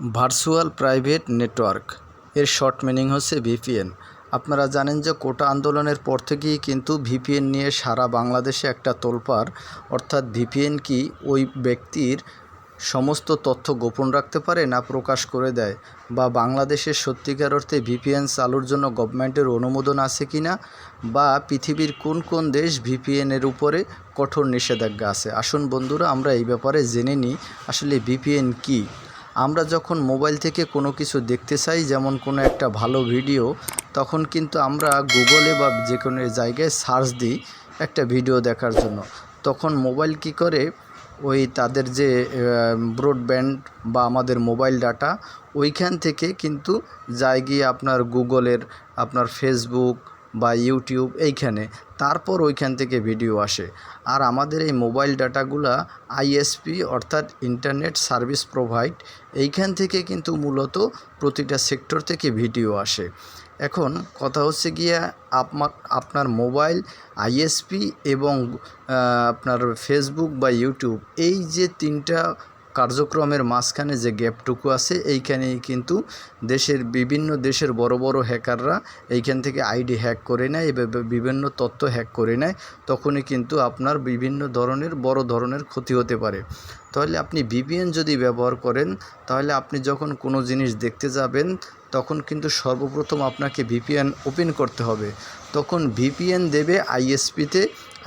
Virtual private network. এর short meaning হচ্ছে VPN. আপনারা জানেন যে কোটা আন্দোলনের পর থেকেই কিন্তু ভিপিএন নিয়ে সারা বাংলাদেশে একটা তোলপাড়। অর্থাৎ ভিপিএন কি ওই ব্যক্তির সমস্ত তথ্য গোপন রাখতে পারে না প্রকাশ করে দেয়? বা বাংলাদেশের সত্যিকার অর্থে ভিপিএন চালুর জন্য গভর্নমেন্টের অনুমোদন আছে কি না? বা পৃথিবীর কোন কোন দেশ ভিপিএনের উপরে কঠোর নিষেধাজ্ঞা আছে? আসুন বন্ধুরা, আমরা এই ব্যাপারে জেনে নিই আসলে ভিপিএন কী। আমরা যখন মোবাইল থেকে কোনো কিছু দেখতে চাই, যেমন কোনো একটা ভালো ভিডিও, তখন কিন্তু আমরা গুগলে বা যে কোনো জায়গায় সার্চ দিই একটা ভিডিও দেখার জন্য। তখন মোবাইল কি করে? ওই তাদের যে ব্রডব্যান্ড বা আমাদের মোবাইল ডাটা, ওইখান থেকে কিন্তু যায় গিয়ে আপনার গুগলের, আপনার ফেসবুক বা ইউটিউব এইখানে, তারপর ওইখান থেকে ভিডিও আসে। আর আমাদের এই মোবাইল ডাটাগুলা আইএসপি অর্থাৎ ইন্টারনেট সার্ভিস প্রোভাইড, এইখান থেকে কিন্তু মূলত প্রতিটা সেক্টর থেকে ভিডিও আসে। এখন কথা হচ্ছে গিয়ে আপনার আপনার মোবাইল, আইএসপি এবং আপনার ফেসবুক বা ইউটিউব, এই যে তিনটা কার্যক্রমের মাঝখানে যে গ্যাপটুকু আছে, এইখানেই কিন্তু দেশের বিভিন্ন দেশের বড় বড় হ্যাকাররা এইখান থেকে আইডি হ্যাক করে নেয় এবং বিভিন্ন তথ্য হ্যাক করে নেয়। তখনই কিন্তু আপনার বিভিন্ন ধরনের, বড় ধরনের ক্ষতি হতে পারে। তাহলে আপনি ভিপিএন যদি ব্যবহার করেন, তাহলে আপনি যখন কোনো জিনিস দেখতে যাবেন, তখন কিন্তু সর্বপ্রথম আপনাকে ভিপিএন ওপেন করতে হবে। তখন ভিপিএন দেবে আইএসপিতে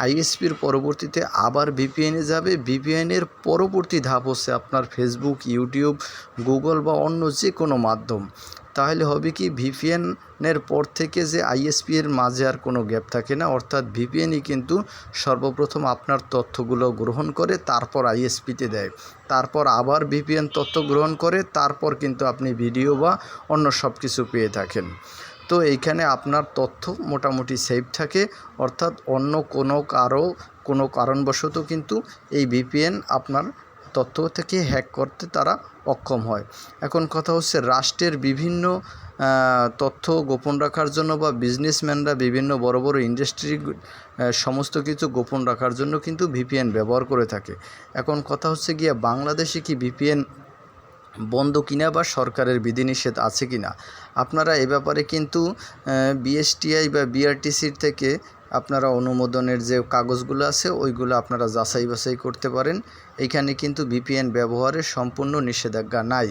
আইএসপির পরবর্তীতে আবার ভিপিএনে যাবে। ভিপিএনের পরবর্তী ধাপ হচ্ছে আপনার ফেসবুক ইউটিউব গুগল বা অন্য যে কোনো মাধ্যম। তাহলে হবে কি ভিপিএনের পর থেকে যে আইএসপি এর মাঝে আর কোনো গ্যাপ থাকে না। অর্থাৎ ভিপিএনই কিন্তু সর্বপ্রথম আপনার তথ্যগুলো গ্রহণ করে, তারপর আইএসপিতে দেয়। তারপর আবার ভিপিএন তথ্য গ্রহণ করে, তারপর কিন্তু আপনি ভিডিও বা অন্য সব কিছু পেয়ে থাকেন। তো এইখানে আপনার তথ্য মোটামুটি সেফ থাকে। অর্থাৎ অন্য কোনো কারও, কোনো কারণবশত কিন্তু এই ভিপিএন আপনার তথ্য থেকে হ্যাক করতে তারা অক্ষম হয়। এখন কথা হচ্ছে রাষ্ট্রের বিভিন্ন তথ্য গোপন রাখার জন্য বা বিজনেসম্যানরা বিভিন্ন বড় বড় ইন্ডাস্ট্রি সমস্ত কিছু গোপন রাখার জন্য কিন্তু ভিপিএন ব্যবহার করে থাকে। এখন কথা হচ্ছে গিয়ে বাংলাদেশে কি ভিপিএন বন্ধ কিনা বা সরকারের বিধিনিষেধ আছে কিনা? আপনারা এ ব্যাপারে কিন্তু বিএসটিআই বা বিআরটিসির থেকে আপনারা অনুমোদনের যে কাগজগুলো আছে, ওইগুলো আপনারা যাচাই বাছাই করতে পারেন। এইখানে কিন্তু ভিপিএন ব্যবহারের সম্পূর্ণ নিষেধাজ্ঞা নাই।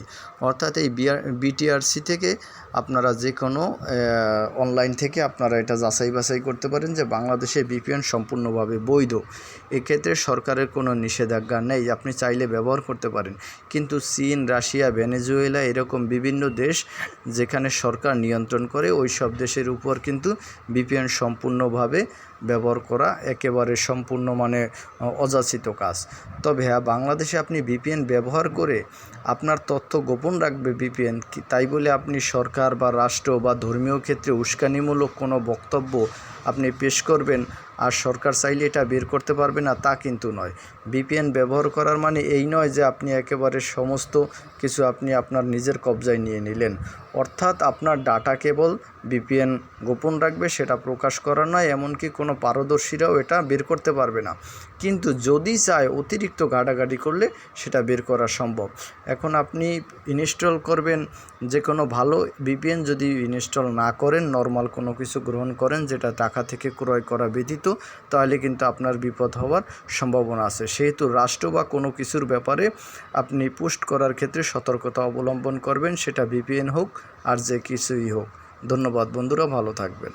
অর্থাৎ এই বিটিআরসি থেকে আপনারা যে কোনো অনলাইন থেকে আপনারা এটা যাচাই বাছাই করতে পারেন যে বাংলাদেশে ভিপিএন সম্পূর্ণভাবে বৈধ। এক্ষেত্রে সরকারের কোনো নিষেধাজ্ঞা নেই, আপনি চাইলে ব্যবহার করতে পারেন। কিন্তু চীন, রাশিয়া, ভেনেজুয়েলা এরকম বিভিন্ন দেশ যেখানে সরকার নিয়ন্ত্রণ করে ওই সব দেশের উপর কিন্তু ভিপিএন সম্পূর্ণভাবে ব্যবহার করা একেবারে সম্পূর্ণ মানে অযাচিত কাজ। তবে হ্যাঁ বাংলাদেশে আপনি বিপিএন ব্যবহার করে আপনার তথ্য গোপন রাখবে বিপিএন তাই বলে আপনি সরকার বা রাষ্ট্র বা ধর্মীয় ক্ষেত্রে উস্কানিমূলক কোনো বক্তব্য আপনি পেশ করবেন আর সরকার চাইলে এটা বের করতে পারবে না, তা কিন্তু নয়। বিপিএন ব্যবহার করার মানে এই নয় যে আপনি একেবারে সমস্ত কিছু আপনি আপনার নিজের কবজায় নিয়ে নিলেন। অর্থাৎ আপনার ডাটা কেবল বিপিএন গোপন রাখবে, সেটা প্রকাশ করা নয়, এমনকি কোনো পারদর্শীরাও এটা বের করতে পারবে না। কিন্তু যদি চায় অতিরিক্ত গাড়াগাড়ি করলে সেটা বের করা সম্ভব। এখন আপনি ইনস্টল করবেন যে কোনো ভালো বিপিএন যদি ইনস্টল না করেন, নর্মাল কোনো কিছু গ্রহণ করেন, যেটা টাকা থেকে ক্রয় করা ব্যতীত তাহলে কিন্তু আপনার বিপদ হওয়ার সম্ভাবনা আছে। সেহেতু রাষ্ট্র বা কোনো কিছুর ব্যাপারে আপনি পোস্ট করার ক্ষেত্রে সতর্কতা অবলম্বন করবেন, সেটা ভিপিএন হোক আর যে কিছুই হোক। ধন্যবাদ বন্ধুরা, ভালো থাকবেন।